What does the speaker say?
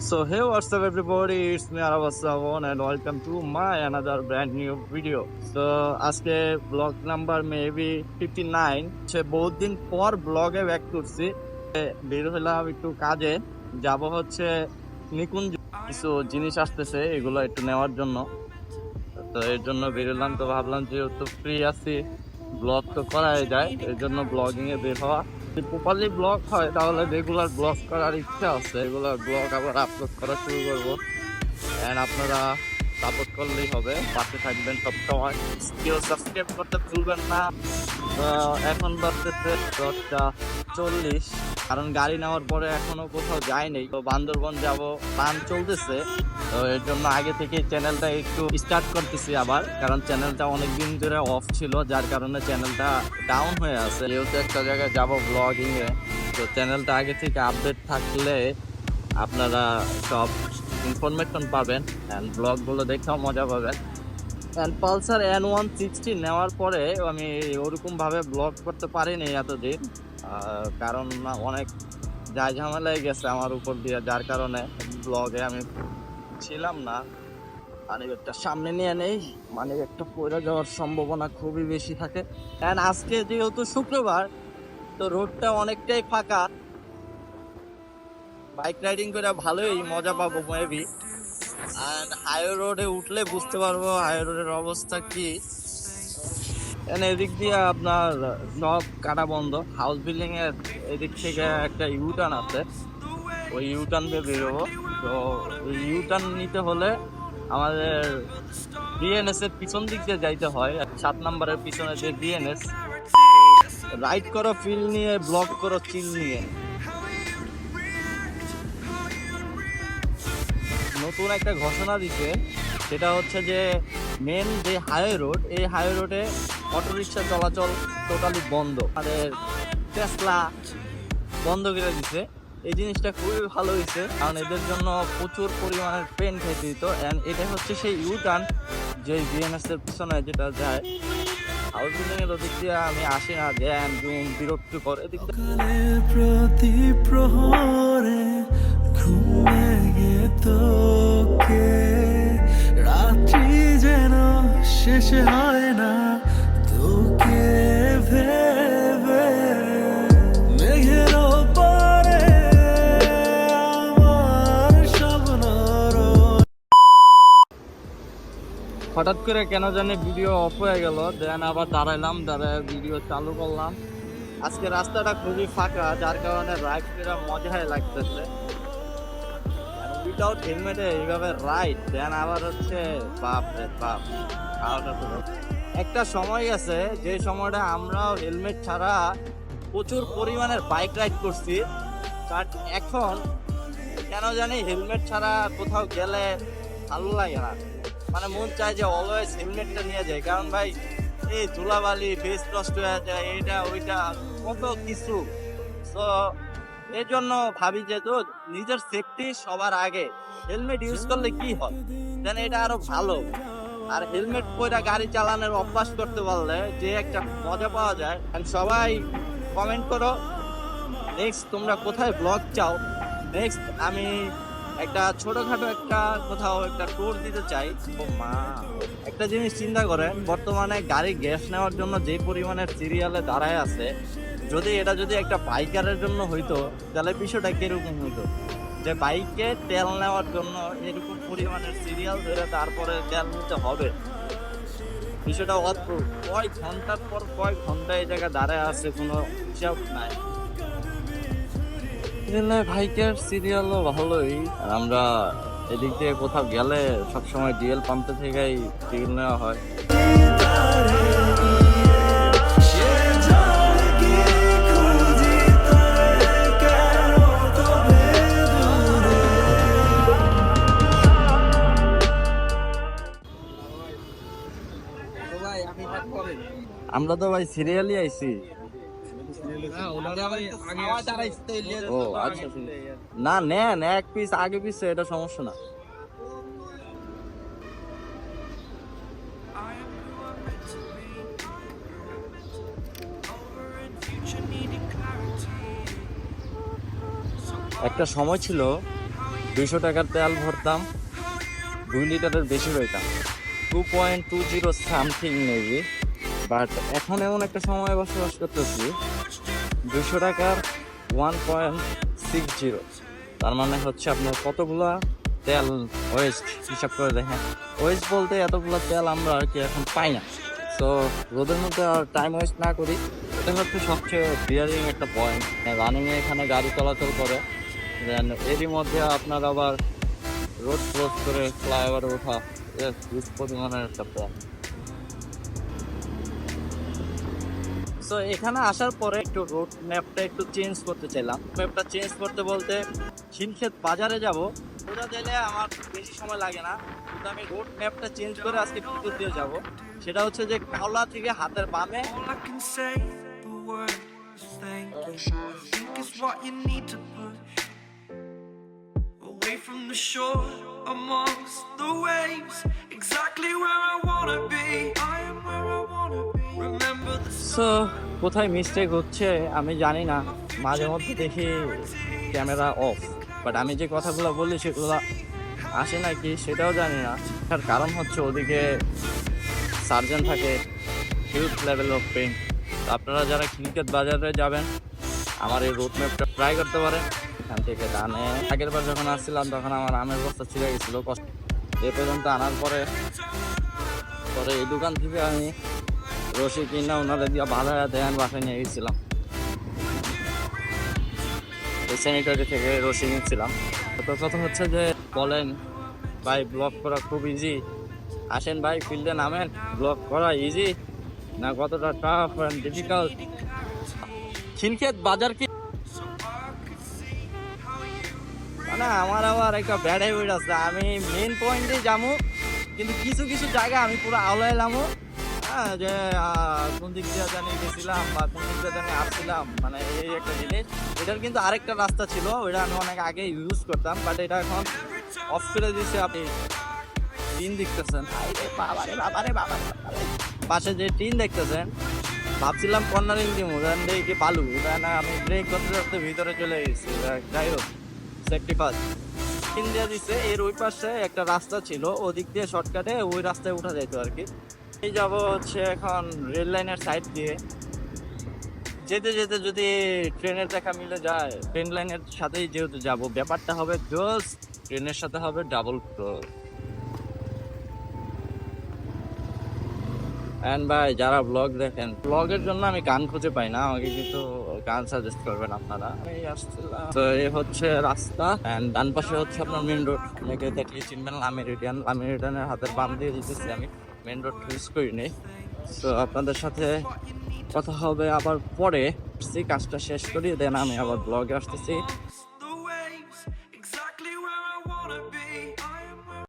So, hey, what's up, everybody? It's me Arabas Savon, and welcome to my another brand new video. So, আজকে vlog number maybe fifty nine সে বহুত দিন পর ব্লগে back করছি। বের হলাম একটু কাজে। যাব হচ্ছে নিকুঞ্জ। কিছু জিনিস আসতেছে, এগুলো একটু নেওয়ার জন্য। তো, এর জন্য বেরোলাম তো ভাবলাম যেহেতু ফ্রি আছি ব্লগ তো করাই যায়, এর জন্য ব্লগিং এ বের হওয়া। প্রপারলি ব্লগ হয়, তাহলে রেগুলার ব্লগ করার ইচ্ছা আছে। রেগুলার ব্লগ আবার আপলোড করা শুরু করব। অ্যান্ড আপনারা সাপোর্ট করলেই হবে। পাশে থাকবেন সবসময়। কেউ সাবস্ক্রাইব করতে ভুলবেন না। এখন বাজতেছে দশটা চল্লিশ। কারণ গাড়ি নেওয়ার পরে এখনও কোথাও যায়নি। তো বান্দরবন যাব, প্ল্যান চলতেছে। তো এর জন্য আগে থেকে চ্যানেলটা একটু স্টার্ট করতেছি আবার, কারণ চ্যানেলটা অনেক দিন ধরে অফ ছিল, যার কারণে চ্যানেলটা ডাউন হয়ে আছে। যেহেতু একটা জায়গায় যাব ব্লগিং এ তো চ্যানেলটা আগে থেকে আপডেট থাকলে আপনারা সব ইনফরমেশন পাবেন অ্যান্ড ব্লগগুলো দেখেও মজা পাবেন। And Pulsar N one sixty নেওয়ার পরে আমি ওরকমভাবে ব্লগ করতে পারিনি এতদিন। কারণ অনেক যাই ঝামেলায় গেছে আমার উপর দিয়ে, যার কারণে ব্লগে আমি ছিলাম না। মানিব্যাগটা সামনে নিয়ে নেই, মানিব্যাগটা পড়ে যাওয়ার সম্ভাবনা খুবই বেশি থাকে। অ্যান্ড আজকে যেহেতু শুক্রবার, তো রোডটা অনেকটাই ফাঁকা। বাইক রাইডিং করে ভালোই মজা পাবো মেবি আর হাইওয়ে রোডে উঠলে বুঝতে পারব হাইওয়ে রোডের অবস্থা কি। এখানে এদিক দিয়ে আপনার সব কাটা বন্ধ। হাউস বিল্ডিং এর এদিক থেকে একটা ইউটার্ন আছে। ওই ইউটার্ন দিয়ে বেরোবো। তো ওই ইউটার্ন নিতে হলে আমাদের বিএনএস এর পিছন দিক দিয়ে যাইতে হয়। সাত নম্বরের পিছনে যে বিএনএস রাইড করো ফিল নিয়ে ব্লক করো চিল নিয়ে। নতুন একটা ঘোষণা দিছে। সেটা হচ্ছে যে মেন যে হাইওয়ে রোড, এই হাইওয়ে রোডে অটোরিকশা চলাচল টোটালি বন্ধ। আমাদের টেসলা বন্ধ করে দিছে। এই জিনিসটা খুবই ভালো হয়েছে, কারণ এদের জন্য প্রচুর পরিমাণের পেন খেতে দিত। অ্যান্ড এটা হচ্ছে সেই ইউটার্ন যে বিএনএস এর পিছনে যেটা যায়। দিয়ে আমি আসি না জুম বিরক্ত করে শেষ হয় না, তোকে ভেবে হঠাৎ করে কেন জানি ভিডিও অফ হয়ে গেল দেন আবার দাঁড়াইলাম, দাঁড়ায় ভিডিও চালু করলাম। আজকে রাস্তাটা খুবই ফাঁকা, যার কারণে রাইড করে মজাই লাগতেছে। উইদাউট হেলমেটে এইভাবে রাইড দেন আবার হচ্ছে, বাপ রে বাপ একটা সময় গেছে যে সময়টা আমরাও হেলমেট ছাড়া প্রচুর পরিমাণের বাইক রাইড করছি বাট এখন কেন জানি হেলমেট ছাড়া কোথাও গেলে ভালো লাগে না। মানে মন চায় যে অলওয়েজ হেলমেটটা নিয়ে যায় কারণ ভাই, এই ধুলাবালি ফেস নষ্ট হয়ে যায়, এইটা, ওইটা, কত কিছু। তো এই জন্য ভাবি যে তো নিজের সেফটি সবার আগে। হেলমেট ইউজ করলে কি হয়? দেন এটা আরও ভালো। আর হেলমেট পরে গাড়ি চালানোর অভ্যাস করতে পারলে যে একটা মজা পাওয়া যায়। সবাই কমেন্ট করো নেক্সট তোমরা কোথায় ব্লগ চাও? নেক্সট আমি একটা ছোটখাটো একটা কোথাও একটা ট্যুর দিতে চাই। ও মা, একটা জিনিস চিন্তা করেন বর্তমানে গাড়ি গ্যাস নেওয়ার জন্য যে পরিমাণের সিরিয়ালে দাঁড়ায় আছে যদি এটা যদি একটা বাইকারের জন্য হইতো, তাহলে বিষয়টা কীরকম হইতো? যে বাইকে তেল নেওয়ার জন্য এরকম পরিমাণের সিরিয়াল ধরে তারপরে তেল নিতে হবে। বিষয়টা অদ্ভুত। কয় ঘণ্টার পর কয় ঘণ্টা এই জায়গায় দাঁড়ায় আছে কোনো হিসাব নাই। ভাইকের সিরিয়ালও ভালোই। আর আমরা এদিক দিয়ে কোথাও গেলে সবসময় ডিএল পাম্পে থেকেই তেল নেওয়া হয়। আমরা তো ভাই সিরিয়ালই আইছি। ও আচ্ছা না নেন এক পিস আগে পিছে এটা সমস্যা না। একটা সময় ছিল দুইশো টাকার তেল ভরতাম দুই লিটারের বেশি রইতাম। Two point two zero something maybe but এখন এমন একটা সময় বসবাস করতেছি দুশো টাকার ওয়ান পয়েন্ট সিক্স জিরো তার মানে হচ্ছে আপনার কতগুলা তেল ওয়েস্ট হিসাব করে দেখেন। ওয়েস্ট বলতে এতগুলো তেল আমরা আর কি এখন পাই না। তো রোদের মধ্যে আর টাইম ওয়েস্ট না করি। এটা হচ্ছে সবচেয়ে বিয়ারিং একটা পয়েন্ট রানিংয়ে এখানে গাড়ি চলাচল করে। দেন এরই মধ্যে আপনার আবার রোড ক্রস করে ফ্লাইওভারে ওঠা। পরিমাণের একটা প্ল্যান তো এখানে আসার পরে একটু রোড ম্যাপটা একটু চেঞ্জ করতে চাইলাম। ম্যাপটা চেঞ্জ করতে বলতে ছিনক্ষেত বাজারে যাব। ওটা দিলে আমার বেশি সময় লাগে না। কিন্তু আমি রোড ম্যাপটা চেঞ্জ করে আজকে ভিতর দিয়ে যাব। সেটা হচ্ছে যে কলা থেকে হাতের বামে। Away from the shore, amongst the waves, exactly where I wanna so কোথায় মিস্টেক হচ্ছে আমি জানি না। মাঝে মধ্যে দেখি ক্যামেরা অফ বাট আমি যে কথাগুলো বললি সেগুলো আসে নাকি সেটাও জানি না। তার কারণ হচ্ছে ওদিকে সার্জেন থাকে হিউজ লেভেল অফ পেন আপনারা যারা ক্রিকেট বাজারে যাবেন, আমার এই রোড ম্যাপটা ট্রাই করতে পারেন। এখান থেকে ডানে, আগের বার যখন আসছিলাম তখন আমার আমের বস্তা ছিঁড়ে গেছিল। কষ্ট এ পর্যন্ত আনার পরে পরে এই দোকান থেকে আমি রশি কিনা ওনারা দিয়ে বাধা দেন, বাসায় নিয়ে গেছিলাম। স্যানিটারি থেকে রশি নিয়েছিলাম তো কথা হচ্ছে যে বলেন, ভাই ব্লগ করা খুব ইজি আসেন ভাই ফিল্ডে নামেন ব্লগ করা ইজি না, কতটা টাফ অ্যান্ড ডিফিকাল্ট খিনক্ষেত বাজার কি? মানে আমার আবার একটা ব্যাড হ্যাবিট আছে। আমি মেন পয়েন্টে যাব, কিন্তু কিছু কিছু জায়গা আমি পুরো আওলাইলামও হ্যাঁ যে কোন দিক দিয়ে জানি গেছিলাম বা কোন দিক দিয়ে জানি আসছিলাম মানে এই একটা জিনিস, এটার কিন্তু আরেকটা রাস্তা ছিল ওটা আমি অনেক আগে ইউজ করতাম বাট এটা এখন অফ করে দিয়েছে আপনি। টিন দেখতেছেন। বাবারে বাবারে বাবারে। পাশে যে টিন দেখতেছেন, ভাবছিলাম কর্নারিং দিব কি পালু ওটা না আমি ব্রেক করতে করতে ভিতরে চলে গেছি যাই হোক সেফটি পাস ইন্ডিয়া দিচ্ছে এর ওই পাশে একটা রাস্তা ছিল, ওদিক দিয়ে শর্টকাটে ওই রাস্তায় উঠা যেত আর কি। এই যাব হচ্ছে এখন রেল লাইনের সাইড দিয়ে। যেতে যেতে যদি ট্রেনের দেখা মিলে যায়, ট্রেন লাইনের সাথেই যেহেতু যাব, ব্যাপারটা হবে জাস্ট ট্রেনের সাথে হবে ডাবল ক্রস অ্যান্ড ভাই, যারা ব্লগ দেখেন ব্লগের জন্য আমি গান খুঁজে পাই না, আমাকে কিন্তু গান সাজেস্ট করবেন আপনারা। এই আসছিলাম। তো এই হচ্ছে রাস্তা অ্যান্ড ডান পাশে হচ্ছে আপনার মেন রোড অনেকে দেখলে চিনবেন লামিরিডিয়ান লামিরিডিয়ানের হাতের বাম দিয়ে দিতেছি আমি। মেন রোড ইউজ করিনি তো আপনাদের সাথে কথা হবে আবার পরে। কাজটা শেষ করি দেন আমি আবার ব্লগে আসতেছি।